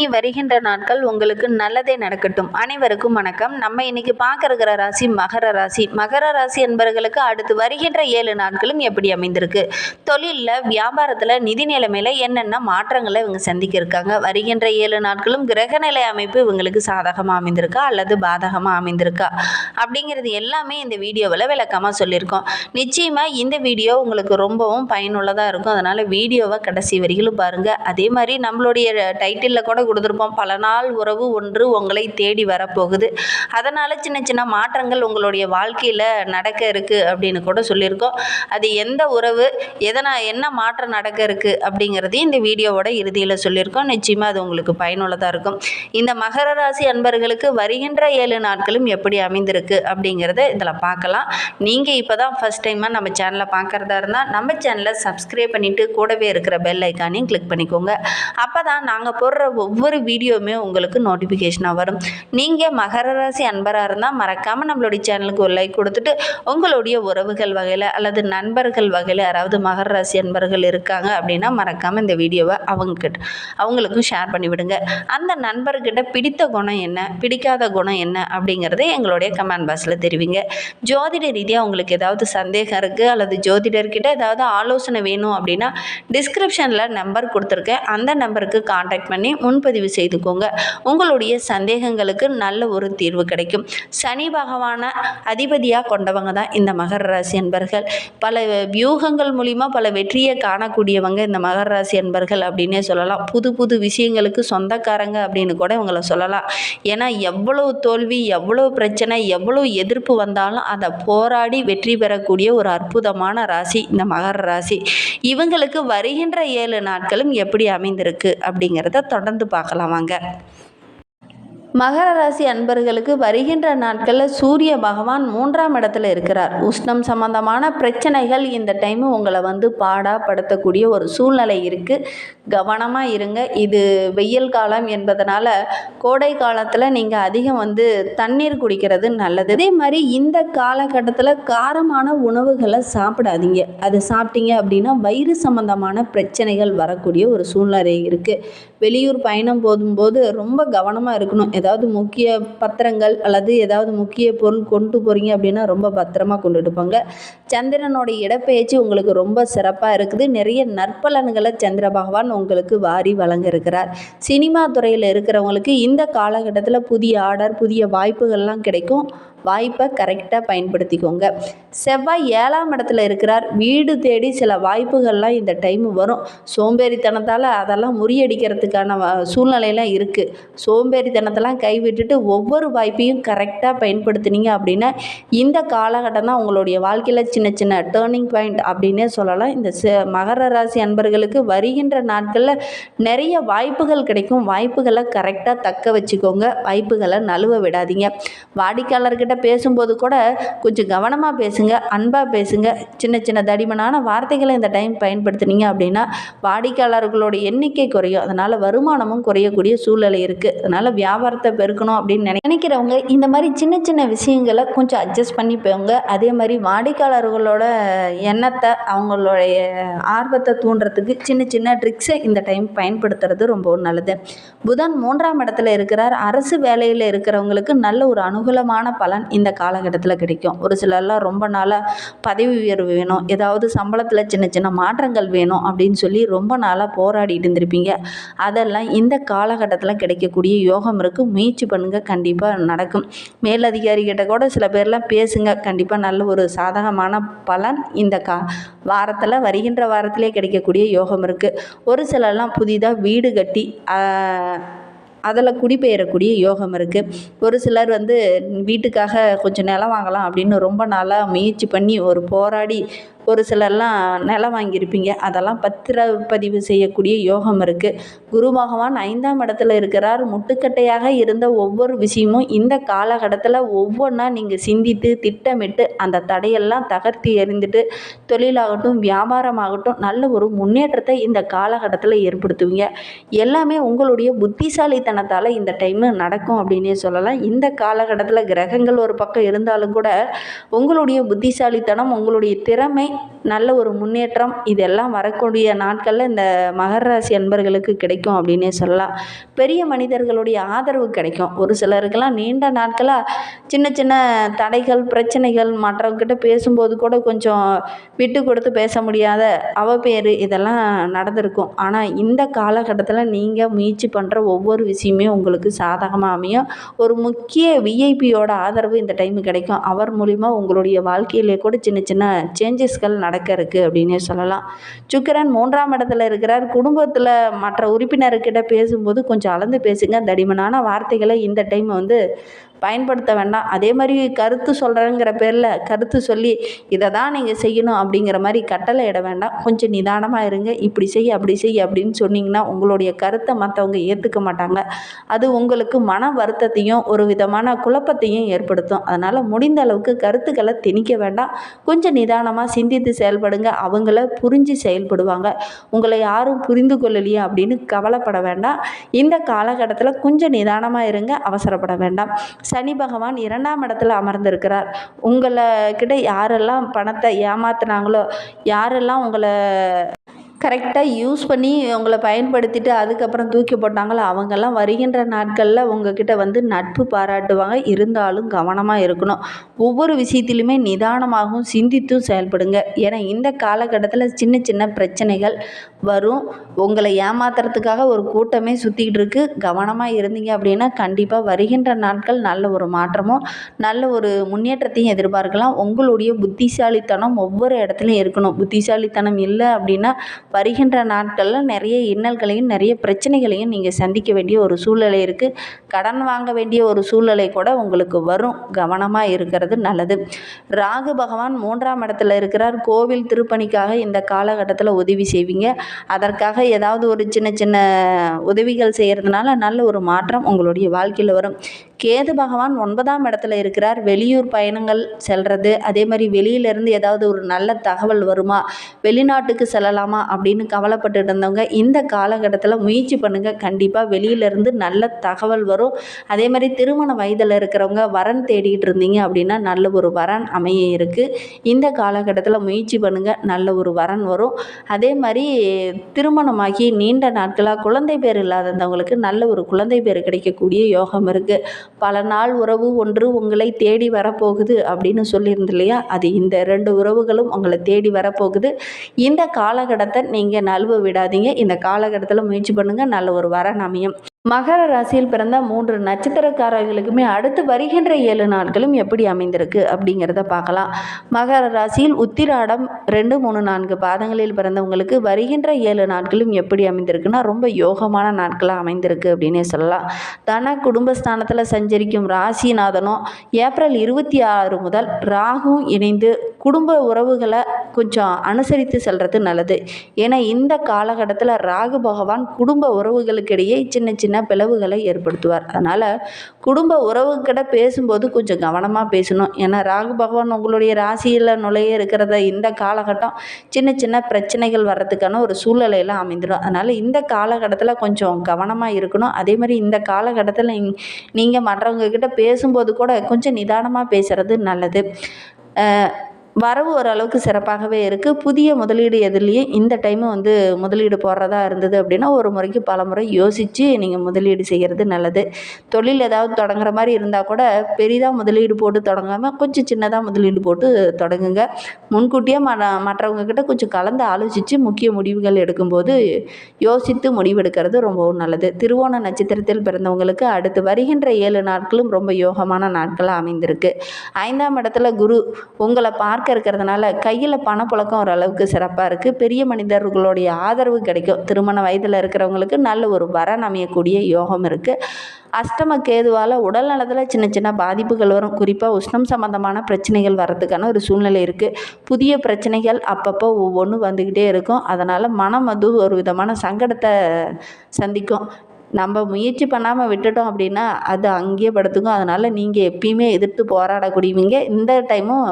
இனி வருகின்ற நாட்கள் உங்களுக்கு நல்லதே நடக்கட்டும். அனைவருக்கும் வணக்கம். நம்ம இன்னைக்கு பார்க்க இருக்கிற ராசி மகர ராசி. மகர ராசி என்பவர்களுக்கு அடுத்து வருகின்ற ஏழு நாட்களும் எப்படி அமைந்திருக்கு? தொழிலில் வியாபாரத்தில் நிதி நிலைமையில் என்னென்ன மாற்றங்களை இவங்க சந்திக்க இருக்காங்க வருகின்ற ஏழு நாட்களும் கிரகநிலை அமைப்பு இவங்களுக்கு சாதகமாக அமைந்திருக்கா? அல்லது பாதகமாக அமைந்திருக்கா? அப்படிங்கிறது எல்லாமே இந்த வீடியோவில் விளக்கமாக சொல்லியிருக்கோம். நிச்சயமாக இந்த வீடியோ உங்களுக்கு ரொம்பவும் பயனுள்ளதாக இருக்கும். அதனால் வீடியோவை கடைசி வரையிலும் பாருங்கள் அதே மாதிரி நம்மளுடைய டைட்டிலில் கூட கொடுத்துருப்போம். பல நாள் உறவு ஒன்று உங்களை தேடி வரப்போகுது. அதனால் சின்ன சின்ன மாற்றங்கள் உங்களுடைய வாழ்க்கையில் நடக்க இருக்குது அப்படின்னு கூட சொல்லியிருக்கோம். அது எந்த உறவு எதனால் என்ன மாற்றம் நடக்க இருக்குது அப்படிங்கிறதையும் இந்த வீடியோவோட இறுதியில் சொல்லியிருக்கோம். நிச்சயமாக அது உங்களுக்கு பயனுள்ளதாக இருக்கும். இந்த மகர ராசி அன்பர்களுக்கு வருகின்ற ஏழு நாட்களும் எப்படி அமைந்திருக்கு அப்படிங்கிறத இதில் பார்க்கலாம். நீங்கள் இப்போ தான் ஃபஸ்ட் டைமாக நம்ம சேனலை பார்க்குறதா இருந்தால் நம்ம சேனலை சப்ஸ்கிரைப் பண்ணிவிட்டு கூடவே இருக்கிற பெல் ஐக்கானையும் கிளிக் பண்ணிக்கோங்க. அப்போ தான் நாங்கள் போடுற ஒவ்வொரு ஒவ்வொரு வீடியோவுமே உங்களுக்கு நோட்டிஃபிகேஷனாக வரும். நீங்கள் மகர ராசி அன்பராக இருந்தால் மறக்காமல் நம்மளுடைய சேனலுக்கு ஒரு லைக் கொடுத்துட்டு உங்களுடைய உறவுகள் வகையில் அல்லது நண்பர்கள் வகையில் யாராவது மகர ராசி அன்பர்கள் இருக்காங்க அப்படின்னா மறக்காமல் இந்த வீடியோவை அவங்கக்கிட்ட அவங்களுக்கும் ஷேர் பண்ணிவிடுங்க அந்த நண்பர்கிட்ட பிடித்த குணம் என்ன பிடிக்காத குணம் என்ன அப்படிங்கிறத எங்களுடைய கமெண்ட் பாக்ஸில் தெரிவிங்க. ஜோதிட ரீதியாக உங்களுக்கு ஏதாவது சந்தேகம் இருக்குது அல்லது ஜோதிடர்கிட்ட ஏதாவது ஆலோசனை வேணும் அப்படின்னா டிஸ்கிரிப்ஷனில் நம்பர் கொடுத்துருக்கேன். அந்த நம்பருக்கு காண்டாக்ட் பண்ணி முன்பதிவு செய்துக்கோங்க. உங்களுடைய சந்தேகங்களுக்கு நல்ல ஒரு தீர்வு கிடைக்கும். சனி பகவானை அதிபதியாக கொண்டவங்க தான் இந்த மகர ராசி அன்பர்கள். பல வியூகங்கள் மூலிமா பல வெற்றியை காணக்கூடியவங்க இந்த மகர ராசி அன்பர்கள் அப்படின்னே சொல்லலாம். புது புது விஷயங்களுக்கு சொந்தக்காரங்க அப்படின்னு கூட இவங்களை சொல்லலாம். ஏன்னா எவ்வளோ தோல்வி எவ்வளோ பிரச்சனை எவ்வளோ எதிர்ப்பு வந்தாலும் அதை போராடி வெற்றி பெறக்கூடிய ஒரு அற்புதமான ராசி இந்த மகர ராசி. இவங்களுக்கு வருகின்ற ஏழு நாட்களும் எப்படி அமைந்திருக்கு அப்படிங்கிறத தொடர்ந்து பார்க்கலாம் வாங்க. மகர ராசி அன்பர்களுக்கு வருகின்ற நாட்களில் சூரிய பகவான் மூன்றாம் இடத்துல இருக்கிறார். உஷ்ணம் சம்பந்தமான பிரச்சனைகள் இந்த டைமு உங்களை வந்து பாடாப்படுத்தக்கூடிய ஒரு சூழ்நிலை இருக்குது கவனமாக இருங்க. இது வெயில் காலம் என்பதனால் கோடை காலத்தில் நீங்கள் அதிகம் வந்து தண்ணீர் குடிக்கிறது நல்லது. அதே மாதிரி இந்த காலகட்டத்தில் காரமான உணவுகளை சாப்பிடாதீங்க. அது சாப்பிட்டீங்க அப்படின்னா வயிறு சம்பந்தமான பிரச்சனைகள் வரக்கூடிய ஒரு சூழ்நிலை இருக்குது வெளியூர் பயணம் போதும்போது ரொம்ப கவனமாக இருக்கணும். ஏதாவது முக்கிய பத்திரங்கள் அல்லது ஏதாவது முக்கிய பொருள் கொண்டு போகிறீங்க அப்படின்னா ரொம்ப பத்திரமா கொண்டுட்டு போங்க. சந்திரனோட இடப்பெயர்ச்சி உங்களுக்கு ரொம்ப சிறப்பாக இருக்குது. நிறைய நற்பலன்களை சந்திர பகவான் உங்களுக்கு வாரி வழங்க இருக்கிறார் சினிமா துறையில் இருக்கிறவங்களுக்கு இந்த காலகட்டத்தில் புதிய ஆர்டர் புதிய வாய்ப்புகள்லாம் கிடைக்கும். வாய்ப்பை கரெக்டாக பயன்படுத்திக்கோங்க. செவ்வாய் ஏழாம் இடத்துல இருக்கிறார். வீடு தேடி சில வாய்ப்புகள்லாம் இந்த டைம் வரும். சோம்பேறித்தனத்தால் அதெல்லாம் முறியடிக்கிறதுக்கான சூழ்நிலையெல்லாம் இருக்குது சோம்பேறித்தனத்தெல்லாம் கைவிட்டுட்டு ஒவ்வொரு வாய்ப்பையும் கரெக்டாக பயன்படுத்தினீங்க அப்படின்னா இந்த காலகட்டம் தான் உங்களுடைய வாழ்க்கையில் சின்ன சின்ன டேர்னிங் பாயிண்ட் அப்படின்னே சொல்லலாம். இந்த மகர ராசி அன்பர்களுக்கு வருகின்ற நாட்களில் நிறைய வாய்ப்புகள் கிடைக்கும். வாய்ப்புகளை கரெக்டாக தக்க வச்சுக்கோங்க. வாய்ப்புகளை நழுவ விடாதீங்க. வாடிக்கையாளர்கிட்ட பேசும்போது கூட கொஞ்சம் கவனமாக பேசுங்க அன்பாக பேசுங்க. சின்ன சின்ன தடிமனான வார்த்தைகளை இந்த டைம் பயன்படுத்துனீங்க அப்படின்னா வாடிக்கையாளர்களோட எண்ணிக்கை குறையும். அதனால் வருமானமும் குறையக்கூடிய சூழ்நிலை இருக்குது அதனால் வியாபாரத்தை பெருக்கணும் அப்படின்னு நினைக்கிறவங்க இந்த மாதிரி சின்ன சின்ன விஷயங்களை கொஞ்சம் அட்ஜஸ்ட் பண்ணி போங்க. அதே மாதிரி வாடிக்கையாளர்களோட எண்ணத்தை அவங்களுடைய ஆர்வத்தை தூண்டுறதுக்கு சின்ன சின்ன ட்ரிக்ஸை இந்த டைம் பயன்படுத்துறது ரொம்பவும் நல்லது. புதன் மூன்றாம் இடத்துல இருக்கிறார். அரசு வேலையில் இருக்கிறவங்களுக்கு நல்ல ஒரு அனுகூலமான பலன் இந்த காலகட்டத்தில் கிடைக்கும். ஒரு சிலர்லாம் ரொம்ப நாளாக பதவி உயர்வு வேணும். ஏதாவது சம்பளத்தில் சின்ன சின்ன மாற்றங்கள் வேணும் அப்படின்னு சொல்லி ரொம்ப நாளாக போராடிட்டு இருந்திருப்பீங்க. அதெல்லாம் இந்த காலகட்டத்தில் கிடைக்கக்கூடிய யோகம் இருக்குது முயற்சி பண்ணுங்கள் கண்டிப்பாக நடக்கும். மேலதிகாரிகிட்ட கூட சில பேர்லாம் பேசுங்க. கண்டிப்பாக நல்ல ஒரு சாதகமான பலன் இந்த கா வாரத்தில் வருகின்ற வாரத்திலே கிடைக்கக்கூடிய யோகம் இருக்குது ஒரு சிலர்லாம் புதிதாக வீடு கட்டி அதில் குடிபெயரக்கூடிய யோகம் இருக்குது ஒரு சிலர் வந்து வீட்டுக்காக கொஞ்சம் நிலம் வாங்கலாம் அப்படின்னு ரொம்ப நாளாக முயற்சி பண்ணி ஒரு போராடி ஒரு சிலர்லாம் நிலம் வாங்கியிருப்பீங்க. அதெல்லாம் பத்திரப்பதிவு செய்யக்கூடிய யோகம் இருக்குது குரு பகவான் ஐந்தாம் இடத்துல இருக்கிறார். முட்டுக்கட்டையாக இருந்த ஒவ்வொரு விஷயமும் இந்த காலகட்டத்தில் ஒவ்வொன்றா நீங்கள் சிந்தித்து திட்டமிட்டு அந்த தடையெல்லாம் தகர்த்து எறிந்துட்டு தொழிலாகட்டும் வியாபாரமாகட்டும் நல்ல ஒரு முன்னேற்றத்தை இந்த காலகட்டத்தில் ஏற்படுத்துவீங்க. எல்லாமே உங்களுடைய புத்திசாலித்தனத்தால் இந்த டைமு நடக்கும் அப்படின்னே சொல்லலாம். இந்த காலகட்டத்தில் கிரகங்கள் ஒரு பக்கம் இருந்தாலும் கூட உங்களுடைய புத்திசாலித்தனம் உங்களுடைய திறமை Thank you. நல்ல ஒரு முன்னேற்றம் இதெல்லாம் வரக்கூடிய நாட்களில் இந்த மகர ராசி அன்பர்களுக்கு கிடைக்கும் அப்படின்னே சொல்லலாம். பெரிய மனிதர்களுடைய ஆதரவு கிடைக்கும். ஒரு சிலருக்கெல்லாம் நீண்ட நாட்களாக சின்ன சின்ன தடைகள் பிரச்சனைகள் மற்றவங்கிட்ட பேசும்போது கூட கொஞ்சம் விட்டு கொடுத்து பேச முடியாத அவப்பேறு இதெல்லாம் நடந்திருக்கும். ஆனால் இந்த காலகட்டத்தில் நீங்கள் முயற்சி பண்ணுற ஒவ்வொரு விஷயமே உங்களுக்கு சாதகமாக அமையும். ஒரு முக்கிய விஐபியோட ஆதரவு இந்த டைம் கிடைக்கும். அவர் மூலிமா உங்களுடைய வாழ்க்கையிலே கூட சின்ன சின்ன சேஞ்சஸ்கள் நடக்க இருக்குது அப்படின்னே சொல்லலாம். சுக்கிரன் மூன்றாம் இடத்துல இருக்கிறார். குடும்பத்தில் மற்ற உறுப்பினர்கிட்ட பேசும்போது கொஞ்சம் அளந்து பேசுங்க. தடிமனான வார்த்தைகளை இந்த டைம் வந்து பயன்படுத்த வேண்டாம். அதே மாதிரி கருத்து சொல்கிறேங்கிற பேரில் கருத்து சொல்லி இதை தான் நீங்கள் செய்யணும் அப்படிங்கிற மாதிரி கட்டளை இட வேண்டாம். கொஞ்சம் நிதானமாக இருங்க. இப்படி செய் அப்படி செய் அப்படின்னு சொன்னிங்கன்னா உங்களுடைய கருத்தை மற்றவங்க ஏற்றுக்க மாட்டாங்க. அது உங்களுக்கு மன வருத்தத்தையும் ஒரு விதமான குழப்பத்தையும் ஏற்படுத்தும். அதனால் முடிந்த அளவுக்கு கருத்துக்களை திணிக்க வேண்டாம். கொஞ்சம் நிதானமாக சிந்தித்து செயல்படுங்க. அவங்கள புரிஞ்சு செயல்படுவாங்க. உங்களை யாரும் புரிந்து கொள்ளலையே அப்படின்னு கவலைப்பட வேண்டாம். இந்த காலகட்டத்தில் கொஞ்சம் நிதானமாக இருங்க. அவசரப்பட வேண்டாம். சனி பகவான் இரண்டாம் இடத்துல அமர்ந்திருக்கிறார். உங்களை கிட்ட யாரெல்லாம் பணத்தை ஏமாத்துனாங்களோ யாரெல்லாம் உங்களை கரெக்டாக யூஸ் பண்ணி உங்களை பயன்படுத்திட்டு அதுக்கப்புறம் தூக்கி போட்டாங்களோ? அவங்கெல்லாம் வருகின்ற நாட்களில் உங்ககிட்ட வந்து நட்பு பாராட்டுவாங்க. இருந்தாலும் கவனமாக இருக்கணும். ஒவ்வொரு விஷயத்திலுமே நிதானமாகவும் சிந்தித்தும் செயல்படுங்க. ஏன்னா இந்த காலகட்டத்தில் சின்ன சின்ன பிரச்சனைகள் வரும். உங்களை ஏமாத்துறதுக்காக ஒரு கூட்டமே சுற்றிக்கிட்டு இருக்கு. கவனமாக இருந்தீங்க அப்படின்னா கண்டிப்பாக வருகின்ற நாட்கள் நல்ல ஒரு மாற்றமும் நல்ல ஒரு முன்னேற்றத்தையும் எதிர்பார்க்கலாம். உங்களுடைய புத்திசாலித்தனம் ஒவ்வொரு இடத்துலையும் இருக்கணும். புத்திசாலித்தனம் இல்லை அப்படின்னா வருகின்ற நாட்களில் நிறைய இன்னல்களையும் நிறைய பிரச்சனைகளையும் நீங்கள் சந்திக்க வேண்டிய ஒரு சூழ்நிலை இருக்குது கடன் வாங்க வேண்டிய ஒரு சூழ்நிலை கூட உங்களுக்கு வரும். கவனமாக இருக்கிறது நல்லது. ராகு பகவான் மூன்றாம் இடத்துல இருக்கிறார். கோவில் திருப்பணிக்காக இந்த காலகட்டத்தில் உதவி செய்வீங்க. அதற்காக ஏதாவது ஒரு சின்ன சின்ன உதவிகள் செய்கிறதுனால நல்ல ஒரு மாற்றம் உங்களுடைய வாழ்க்கையில் வரும். கேது பகவான் ஒன்பதாம் இடத்துல இருக்கிறார். வெளியூர் பயணங்கள் செல்வது அதே மாதிரி வெளியிலேருந்து ஏதாவது ஒரு நல்ல தகவல் வருமா? வெளிநாட்டுக்கு செல்லலாமா? அப்படின்னு கவலைப்பட்டு இருந்தவங்க இந்த காலகட்டத்தில் முயற்சி பண்ணுங்கள் கண்டிப்பாக வெளியிலேருந்து நல்ல தகவல் வரும். அதே மாதிரி திருமண வயதில் இருக்கிறவங்க வரன் தேடிகிட்டு இருந்தீங்க அப்படின்னா நல்ல ஒரு வரன் அமைய இருக்குது இந்த காலகட்டத்தில் முயற்சி பண்ணுங்கள் நல்ல ஒரு வரன் வரும். அதே மாதிரி திருமணமாகி நீண்ட நாட்களாக குழந்தை பேர் இல்லாதவங்களுக்கு நல்ல ஒரு குழந்தை பேர் கிடைக்கக்கூடிய யோகம் இருக்குது பல நாள் உறவு ஒன்று உங்களை தேடி வரப்போகுது அப்படின்னு சொல்லியிருந்து இல்லையா? அது இந்த ரெண்டு உறவுகளும் உங்களை தேடி வரப்போகுது. இந்த காலகட்டத்தை நீங்கள் நழுவ விடாதீங்க. இந்த காலகட்டத்தில் முயற்சி பண்ணுங்கள் நல்ல ஒரு வரன் அமையும். மகர ராசியில் பிறந்த மூன்று நட்சத்திரக்காரர்களுக்குமே அடுத்து வருகின்ற ஏழு நாட்களும் எப்படி அமைந்திருக்கு அப்படிங்கிறத பார்க்கலாம். மகர ராசியில் உத்திராடம் ரெண்டு மூணு நான்கு பாதங்களில் பிறந்தவங்களுக்கு வருகின்ற ஏழு நாட்களும் எப்படி அமைந்திருக்குன்னா ரொம்ப யோகமான நாட்களாக அமைந்திருக்கு அப்படின்னே சொல்லலாம். தன குடும்பஸ்தானத்தில் சஞ்சரிக்கும் ராசிநாதனும் ஏப்ரல் இருபத்தி ஆறு முதல் ராகும் இணைந்து குடும்ப உறவுகளை கொஞ்சம் அனுசரித்து செல்வது நல்லது. ஏன்னா இந்த காலகட்டத்தில் ராகு பகவான் குடும்ப உறவுகளுக்கிடையே சின்ன சின்ன பிளவுகளை ஏற்படுத்துவார். அதனால் குடும்ப உறவுக்கிட்ட பேசும்போது கொஞ்சம் கவனமாக பேசணும். ஏன்னா ராகு பகவான் உங்களுடைய ராசியில் நுழைய இருக்கிறத இந்த காலகட்டம் சின்ன சின்ன பிரச்சனைகள் வர்றதுக்கான ஒரு சூழ்நிலையெல்லாம் அமைந்துடும். அதனால் இந்த காலகட்டத்தில் கொஞ்சம் கவனமாக இருக்கணும். அதே மாதிரி இந்த காலகட்டத்தில் நீங்கள் மற்றவங்க கிட்ட பேசும்போது கூட கொஞ்சம் நிதானமாக பேசுகிறது நல்லது. வரவு ஓரளவுக்கு சிறப்பாகவே இருக்குது புதிய முதலீடு எதுலேயும் இந்த டைமு வந்து முதலீடு போடுறதா இருந்தது அப்படின்னா ஒரு முறைக்கு பல முறை யோசித்து நீங்கள் முதலீடு செய்கிறது நல்லது. தொழில் ஏதாவது தொடங்குற மாதிரி இருந்தால் கூட பெரிதாக முதலீடு போட்டு தொடங்காமல் கொஞ்சம் சின்னதாக முதலீடு போட்டு தொடங்குங்க. முன்கூட்டியே ம மற்றவங்கக்கிட்ட கொஞ்சம் கலந்து ஆலோசித்து முக்கிய முடிவுகள் எடுக்கும்போது யோசித்து முடிவெடுக்கிறது ரொம்பவும் நல்லது. திருவோண நட்சத்திரத்தில் பிறந்தவங்களுக்கு அடுத்து வருகின்ற ஏழு நாட்களும் ரொம்ப யோகமான நாட்களாக அமைந்திருக்கு. ஐந்தாம் இடத்துல குரு உங்களை பார்க்க பார்க்க இருக்கிறதுனால கையில் பணப்புழக்கம் ஓரளவுக்கு சிறப்பாக இருக்குது பெரிய மனிதர்களுடைய ஆதரவு கிடைக்கும். திருமண வயதில் இருக்கிறவங்களுக்கு நல்ல ஒரு வரன் அமையக்கூடிய யோகம் இருக்குது அஷ்டம கேதுவால் உடல் நலத்தில் சின்ன சின்ன பாதிப்புகள் வரும். குறிப்பாக உஷ்ணம் சம்மந்தமான பிரச்சனைகள் வர்றதுக்கான ஒரு சூழ்நிலை இருக்குது புதிய பிரச்சனைகள் அப்பப்போ ஒவ்வொன்றும் வந்துக்கிட்டே இருக்கும். அதனால் மனம் வந்து ஒரு விதமான சங்கடத்தை சந்திக்கும். நம்ம முயற்சி பண்ணாமல் விட்டுட்டோம் அப்படின்னா அது அங்கேயே படுத்துக்கும். அதனால் நீங்கள் எப்பயுமே எதிர்த்து போராடக்கூடியவங்க. இந்த டைமும்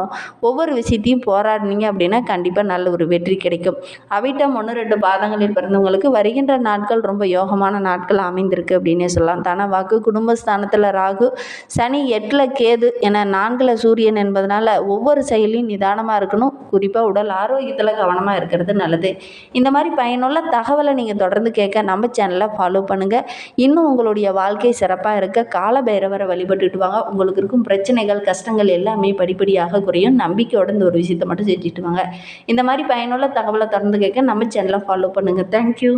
ஒவ்வொரு விஷயத்தையும் போராடினீங்க அப்படின்னா கண்டிப்பாக நல்ல ஒரு வெற்றி கிடைக்கும். அவிட்டம் ஒன்று ரெண்டு பாதங்களில் பிறந்தவங்களுக்கு வருகின்ற நாட்கள் ரொம்ப யோகமான நாட்கள் அமைந்திருக்கு அப்படின்னே சொல்லலாம். தன வாக்கு குடும்பஸ்தானத்தில் ராகு சனி எட்டில் கேது என நான்கில் சூரியன் என்பதனால ஒவ்வொரு செயலையும் நிதானமாக இருக்கணும். குறிப்பாக உடல் ஆரோக்கியத்தில் கவனமாக இருக்கிறது நல்லது. இந்த மாதிரி பயனுள்ள தகவலை நீங்கள் தொடர்ந்து கேட்க நம்ம சேனலை ஃபாலோ பண்ணுங்கள் இன்னும் உங்களுடைய வாழ்க்கை சிறப்பாக இருக்க கால பைரவரை வழிபட்டுட்டு வாங்க உங்களுக்கு இருக்கும் பிரச்சனைகள் கஷ்டங்கள் எல்லாமே படிப்படியாக குறையும். நம்பிக்கையோட இந்த ஒரு விஷயத்தை மட்டும் செஞ்சுட்டு வாங்க. இந்த மாதிரி பயனுள்ள தகவலை தொடர்ந்து கேட்க நம்ம சேனலை ஃபாலோ பண்ணுங்கள் தேங்க்யூ